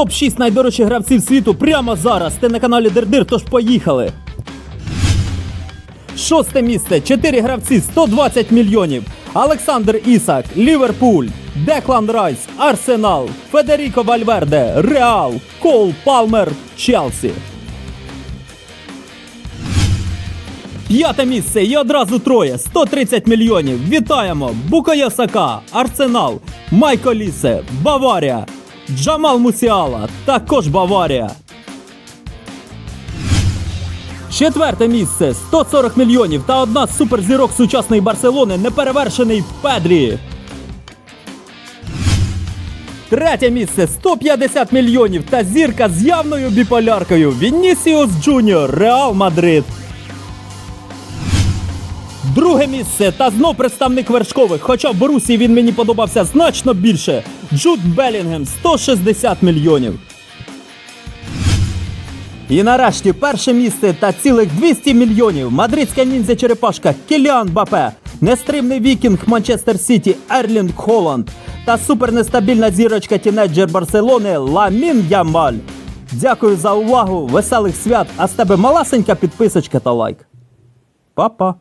Топ-6 найдорожчих гравців світу прямо зараз. Ти на каналі Дирдир, тож поїхали. Шосте місце. Чотири гравці 120 мільйонів. Олександр Ісак, Ліверпуль, Деклан Райс, Арсенал, Федеріко Вальверде, Реал, Кол Палмер, Челсі. П'яте місце і одразу троє 130 мільйонів. Вітаємо! Букая Сака, Арсенал, Майко Лісе, Баварія, Джамал Мусіала, також Баварія. Четверте місце 140 мільйонів та одна з суперзірок сучасної Барселони неперевершений Педрі. Третє місце 150 мільйонів та зірка з явною біполяркою Вінісіус Джуніор Реал Мадрид. Друге місце та знов представник вершкових, хоча в Борусі він мені подобався значно більше. Джуд Белінгем 160 мільйонів. І нарешті перше місце та цілих 200 мільйонів. Мадридська ніндзя черепашка Кіліан Бапе, нестримний вікінг Манчестер Сіті Ерлінг Холланд та супернестабільна зірочка тінеджер Барселони Ламін Ямаль. Дякую за увагу, веселих свят, а з тебе маласенька підписочка та лайк. Па-па!